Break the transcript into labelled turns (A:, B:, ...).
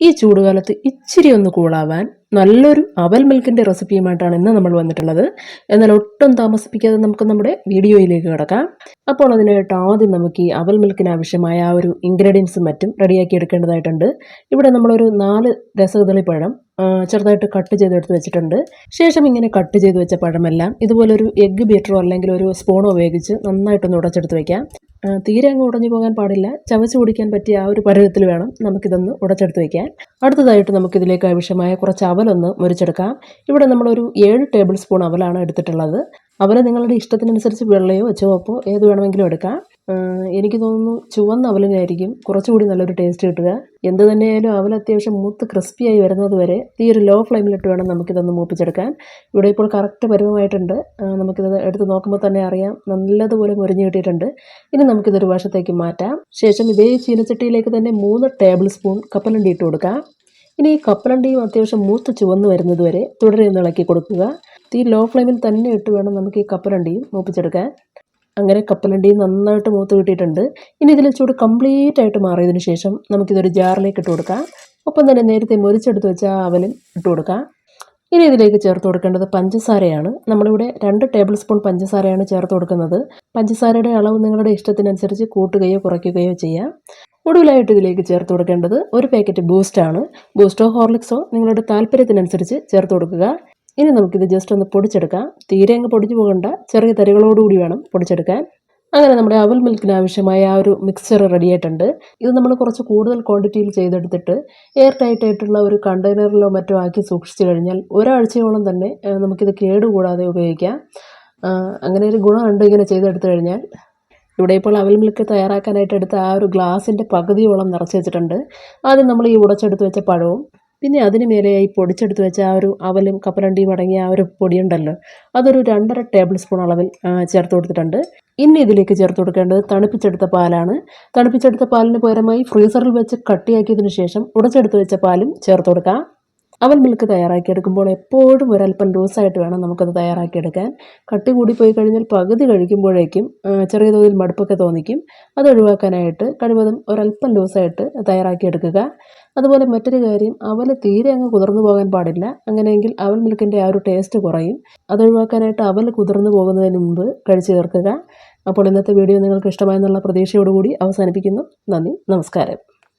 A: ഈ ചൂടുകാലത്ത് ഇച്ചിരി ഒന്ന് കൂളാവാൻ നല്ലൊരു അവൽ മിൽക്കിന്റെ റെസിപ്പിയുമായിട്ടാണ് ഇന്ന് നമ്മൾ വന്നിട്ടുള്ളത്. എന്നാൽ ഒട്ടും താമസിപ്പിക്കാതെ നമുക്ക് നമ്മുടെ വീഡിയോയിലേക്ക് കിടക്കാം. അപ്പോൾ അതിനായിട്ട് ആദ്യം നമുക്ക് ഈ അവൽ മിൽക്കിന് ആവശ്യമായ ആ ഒരു ഇൻഗ്രീഡിയൻസും മറ്റും റെഡിയാക്കി എടുക്കേണ്ടതായിട്ടുണ്ട്. ഇവിടെ നമ്മളൊരു നാല് രസകദളി പഴം ചെറുതായിട്ട് കട്ട് ചെയ്തെടുത്ത് വെച്ചിട്ടുണ്ട്. ശേഷം ഇങ്ങനെ കട്ട് ചെയ്ത് വെച്ച പഴമെല്ലാം ഇതുപോലെ ഒരു എഗ്ഗ് ബീറ്ററോ അല്ലെങ്കിൽ ഒരു സ്പൂണോ ഉപയോഗിച്ച് നന്നായിട്ടൊന്ന് ഉടച്ചെടുത്ത് വെക്കാം. തീരെ അങ്ങ് ഉടഞ്ഞു പോകാൻ പാടില്ല. ചവച്ച് കുടിക്കാൻ പറ്റിയ ആ ഒരു പരുവത്തിൽ വേണം നമുക്കിതൊന്ന് ഉടച്ചെടുത്ത് വെക്കാൻ. അടുത്തതായിട്ട് നമുക്കിതിലേക്ക് ആവശ്യമായ കുറച്ച് അവലൊന്ന് മുരിച്ചെടുക്കാം. ഇവിടെ നമ്മളൊരു ഏഴ് ടേബിൾ സ്പൂൺ അവലാണ് എടുത്തിട്ടുള്ളത്. അവൽ നിങ്ങളുടെ ഇഷ്ടത്തിനനുസരിച്ച് വെള്ളയോ ചുവപ്പോ ഏത് വേണമെങ്കിലും എടുക്കാം. എനിക്ക് തോന്നുന്നു ചുവന്ന അവലിനായിരിക്കും കുറച്ചുകൂടി നല്ലൊരു ടേസ്റ്റ് കിട്ടുക. എന്ത് തന്നെയായാലും അവൽ അത്യാവശ്യം മൂത്ത് ക്രിസ്പിയായി വരുന്നത് വരെ ഈ ഒരു ലോ ഫ്ലെയിമിലിട്ട് വേണം നമുക്കിതൊന്ന് മൂപ്പിച്ചെടുക്കാൻ. ഇവിടെ ഇപ്പോൾ കറക്റ്റ് പരുവമായിട്ടുണ്ട്. നമുക്കിത് എടുത്ത് നോക്കുമ്പോൾ തന്നെ അറിയാം നല്ലതുപോലെ മുരിഞ്ഞു കിട്ടിയിട്ടുണ്ട്. ഇനി നമുക്കിതൊരു വശത്തേക്ക് മാറ്റാം. ശേഷം ഇതേ ചീനച്ചട്ടിയിലേക്ക് തന്നെ മൂന്ന് ടേബിൾ സ്പൂൺ കപ്പലണ്ടി ഇട്ട് കൊടുക്കാം. ഇനി ഈ കപ്പലണ്ടിയും അത്യാവശ്യം മൂത്ത് ചുവന്ന് വരുന്നത് വരെ തുടരെ ഇളക്കി കൊടുക്കുക. തീ ലോ ഫ്ലെയിമിൽ തന്നെ ഇട്ട് വേണം നമുക്ക് ഈ കപ്പലണ്ടിയും മൂപ്പിച്ചെടുക്കാൻ. അങ്ങനെ കപ്പലണ്ടി നന്നായിട്ട് മൂത്ത് കിട്ടിയിട്ടുണ്ട്. ഇനി ഇതിൽ ചൂട് കംപ്ലീറ്റ് ആയിട്ട് മാറിയതിന് ശേഷം നമുക്കിതൊരു ജാറിലേക്ക് ഇട്ട് കൊടുക്കാം. ഒപ്പം തന്നെ നേരത്തെ മുരിച്ചെടുത്ത് വെച്ച അവലും ഇട്ട് കൊടുക്കാം. ഇനി ഇതിലേക്ക് ചേർത്ത് കൊടുക്കേണ്ടത് പഞ്ചസാരയാണ്. നമ്മളിവിടെ രണ്ട് ടേബിൾ സ്പൂൺ പഞ്ചസാരയാണ് ചേർത്ത് കൊടുക്കുന്നത്. പഞ്ചസാരയുടെ അളവ് നിങ്ങളുടെ ഇഷ്ടത്തിനനുസരിച്ച് കൂട്ടുകയോ കുറയ്ക്കുകയോ ചെയ്യാം. ഒടുവിലായിട്ട് ഇതിലേക്ക് ചേർത്ത് കൊടുക്കേണ്ടത് ഒരു പാക്കറ്റ് ബൂസ്റ്റാണ് ബൂസ്റ്റോ ഹോർലിക്സോ നിങ്ങളുടെ താല്പര്യത്തിനനുസരിച്ച് ചേർത്ത് കൊടുക്കുക. ഇനി നമുക്കിത് ജസ്റ്റ് ഒന്ന് പൊടിച്ചെടുക്കാം. തീരെ അങ്ങ് പൊടിഞ്ഞു പോകേണ്ട. ചെറിയ തരികളോടുകൂടി വേണം പൊടിച്ചെടുക്കാൻ. അങ്ങനെ നമ്മുടെ അവൽ മിൽക്കിന് ആവശ്യമായ ആ ഒരു മിക്സ്ചർ റെഡി ആയിട്ടുണ്ട്. ഇത് നമ്മൾ കുറച്ച് കൂടുതൽ ക്വാണ്ടിറ്റിയിൽ ചെയ്തെടുത്തിട്ട് എയർ ടൈറ്റ് ആയിട്ടുള്ള ഒരു കണ്ടെയ്നറിലോ മറ്റോ ആക്കി സൂക്ഷിച്ചു കഴിഞ്ഞാൽ ഒരാഴ്ചയോളം തന്നെ നമുക്കിത് കേടുകൂടാതെ ഉപയോഗിക്കാം. അങ്ങനെ ഒരു ഗുണമുണ്ട് ഇങ്ങനെ ചെയ്തെടുത്തു കഴിഞ്ഞാൽ. ഇവിടെ ഇപ്പോൾ അവൽ മിൽക്ക് തയ്യാറാക്കാനായിട്ട് എടുത്ത ആ ഒരു ഗ്ലാസിന്റെ പകുതിയോളം നിറച്ച് വെച്ചിട്ടുണ്ട്. ആദ്യം നമ്മൾ ഈ ഉടച്ചെടുത്ത് വെച്ച പഴവും പിന്നെ അതിന് മേലെയായി പൊടിച്ചെടുത്ത് വെച്ച ആ ഒരു അവലും കപ്പലണ്ടിയും അടങ്ങിയ ആ ഒരു പൊടിയുണ്ടല്ലോ. അതൊരു രണ്ടര ടേബിൾ സ്പൂൺ അളവിൽ ചേർത്ത് കൊടുത്തിട്ടുണ്ട്. ഇനി ഇതിലേക്ക് ചേർത്ത് കൊടുക്കേണ്ടത് തണുപ്പിച്ചെടുത്ത പാലാണ്. തണുപ്പിച്ചെടുത്ത പാലിന് പകരമായി ഫ്രീസറിൽ വെച്ച് കട്ടിയാക്കിയതിനു ശേഷം ഉടച്ചെടുത്ത് വെച്ച പാലും ചേർത്ത് കൊടുക്കാം. അവൽ മിൽക്ക് തയ്യാറാക്കിയെടുക്കുമ്പോൾ എപ്പോഴും ഒരല്പം ലൂസായിട്ട് വേണം നമുക്കത് തയ്യാറാക്കിയെടുക്കാൻ. കട്ടി കൂടിപ്പോയി കഴിഞ്ഞാൽ പകുതി കഴിക്കുമ്പോഴേക്കും ചെറിയ തോതിൽ മടുപ്പൊക്കെ തോന്നിക്കും. അത് ഒഴിവാക്കാനായിട്ട് കഴിവതും ഒരല്പം ലൂസായിട്ട് തയ്യാറാക്കിയെടുക്കുക. അതുപോലെ മറ്റൊരു കാര്യം അവൽ തീരെ അങ്ങ് കുതിർന്നു പോകാൻ പാടില്ല. അങ്ങനെയെങ്കിൽ അവൽ മിൽക്കിന്റെ ആ ഒരു ടേസ്റ്റ് കുറയും. അത് ഒഴിവാക്കാനായിട്ട് അവൽ കുതിർന്നു പോകുന്നതിന് മുമ്പ് കഴിച്ചു തീർക്കുക. അപ്പോൾ ഇന്നത്തെ വീഡിയോ നിങ്ങൾക്ക് ഇഷ്ടമായെന്നുള്ള പ്രതീക്ഷയോടുകൂടി അവസാനിപ്പിക്കുന്നു. നന്ദി നമസ്കാരം.